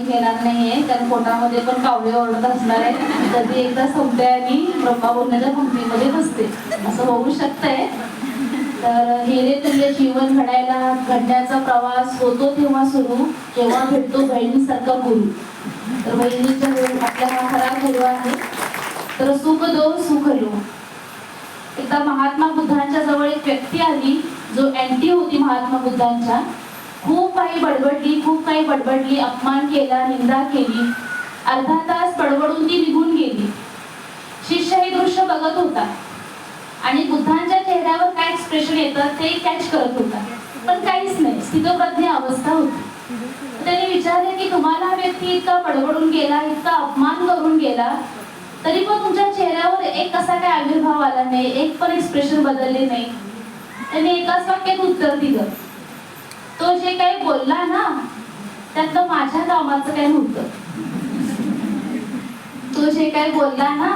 घेणार नाहीये कारण पोटामध्ये पण कावळे ओरडत असणार आहे कधी एकदा संपते आणि ब्रह्मा बोलण्याच्या भूमीमध्ये बसते. असं होऊ शकतंय. तर हिरे तुल्य जीवन घडायला घडण्याचा प्रवास होतो तेव्हा सुरू जेव्हा भेटतो बहिणीसारखा गुरु. तर बहिणीचा गुरु आपला हा खरा गुरु आहे. तर सुख दो सुख लो. एकदा महात्मा बुद्धांच्या जवळ एक व्यक्ती आली जो अँटी होती महात्मा बुद्धांच्या. खूप काही बडबडली खूप काही बडबडली अपमान केला निंदा केली. अर्धा तास बडबडून ती निघून गेली. शिष्य हे दृश्य बघत होता. आणि बुद्धांच्या चेहऱ्यावर काय एक्सप्रेशन येतं ते कॅच करत होता. पण काहीच नाही स्थितप्रज्ञ अवस्था होती. त्याने विचारले की तुम्हाला हा व्यक्ती इतका बडबडून गेला इतका अपमान करून गेला तरी पण तुमच्या चेहऱ्यावर एक कसा काय आविर्भाव आला नाही एक पण एक्सप्रेशन बदलले नाही. त्याने एकाच वाक्यात उत्तर दिलं. तो जे काही बोलला ना त्यातलं माझ्या कामाचं काही नव्हतं. तो जे काही बोलला ना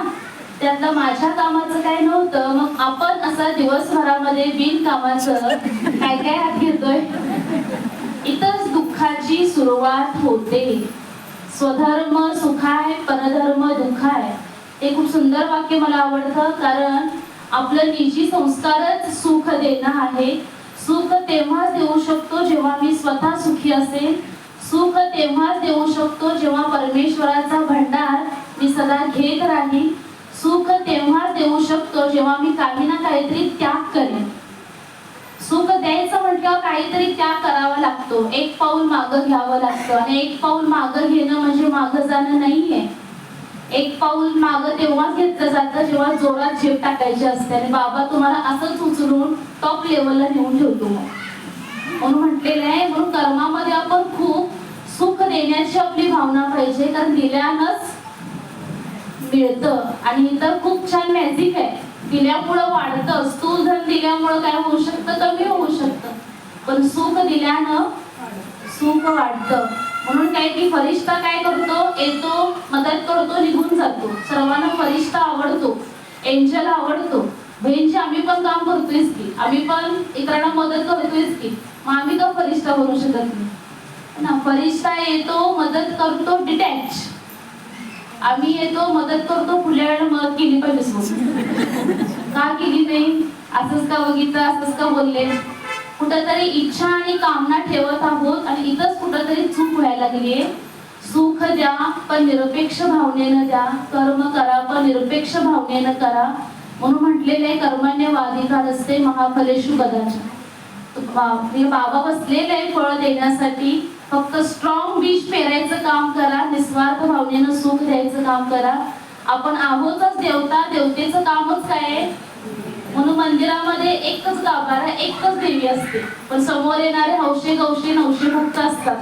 त्यातलं माझ्या कामाचं काही नव्हतं. मग आपण असं दिवसभरामध्ये बिनकामाचं काय काय हात घेतोय? इथंच दुःखाची सुरुवात होते. स्वधर्म सुखाय परधर्म दुखाय. हे खूप सुंदर वाक्य मला आवडतं कारण आपलं निजी संस्कारच सुख देणं आहे. सुख तेव्हाच देऊ शकतो जेव्हा मी स्वतः सुखी असेल. सुख तेव्हाच देऊ शकतो जेव्हा परमेश्वराचा भंडार मी सदा घेत राहील सुख तेव्हाच देऊ शकतो जेव्हा मी काही ना काहीतरी त्याग करेन. सुख द्यायचं म्हटल्यावर काहीतरी त्याग करावा लागतो. एक पाऊल मागं घ्यावं लागतं आणि एक पाऊल मागं घेणं म्हणजे मागं जाणं नाहीये. एक पाऊल मागं तेव्हाच घेतलं जातं जेव्हा जोरात झेप टाकायची असते. आणि बाबा तुम्हाला असंच उचलून टॉप लेवलला नेऊन ठेवतो मग. म्हणून म्हटलेलं आहे म्हणून कर्मामध्ये आपण खूप सुख देण्याची आपली भावना पाहिजे कारण दिल्यानंच मिळतं. आणि तर खूप छान मॅजिक आहे. दिल्यामुळं वाढतं. स्थूल धन दिल्यामुळं काय होऊ शकतं? कमी होऊ शकतं. पण सुख दिल्यानं सुख वाढतं. म्हणून काय की फरिश्ता काय करतो? येतो मदत करतो निघून जातो. सर्वांना फरिश्ता आवडतो. एंजल आवडतो. बहीणची आम्ही पण काम करतोयच की. आम्ही पण इतरांना मदत करतोयच की. मग आम्ही का फरिश्ता बनू शकत नाही. ना फरिश्ता येतो मदत करतो डिटॅच आम्ही येतो मदत करतो पुढल्या वेळेला मदत केली पाहिजे. का केली नाही असंच का बघितलं असंच का बोलले? कुठंतरी इच्छा आणि कामना ठेवत आहोत आणि इथंच कुठंतरी चूक व्हायला लागलीये सुख द्या पण निरपेक्ष भावनेनं द्या. कर्म करा पण निरपेक्ष भावनेनं करा. म्हणून म्हटलेले कर्मण्यवाधिकार रस्ते महाफलेशु कदाचित हे बाबा बसलेले फळ देण्यासाठी. फक्त स्ट्रॉंग बीज पेरायचं काम करा निस्वार्थ भावनेनं सुख द्यायचं काम करा. आपण आहोतच देवता देवतेचं कामच काय आहे? म्हणून मंदिरामध्ये एकच गाभारा एकच देवी असते. पण समोर येणारे हौशे गौशे नवशे भक्त असतात.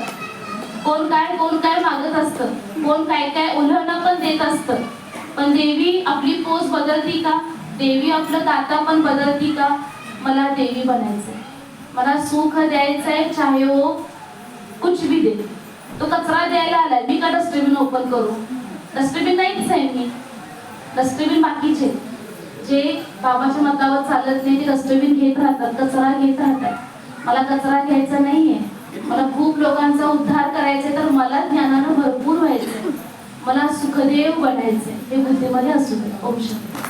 कोण काय कोण काय मागत असतं. कोण काय काय उल्हणं पण देत असतं. पण देवी आपली पोच बदलती का? देवी आपलं दाता पण बदलती का? मला देवी बनायचंय. मला सुख द्यायचंय चाहे हो कुछ भी दे. तो कचरा द्यायला आलाय. मी का डस्टबिन ओपन करू? डस्टबिन नाहीच आहे मी. डस्टबिन बाकीचे. जे बाबाच्या मतावर चालत नाही ते डस्टबिन घेत राहतात कचरा घेत राहतात. मला कचरा घ्यायचा नाहीये. मला खूप लोकांचा उद्धार करायचा तर मला ज्ञानानं भरपूर व्हायचंय. मला सुखदेव बनायचंय. हे बुद्धीमध्ये असू दे ओम शांती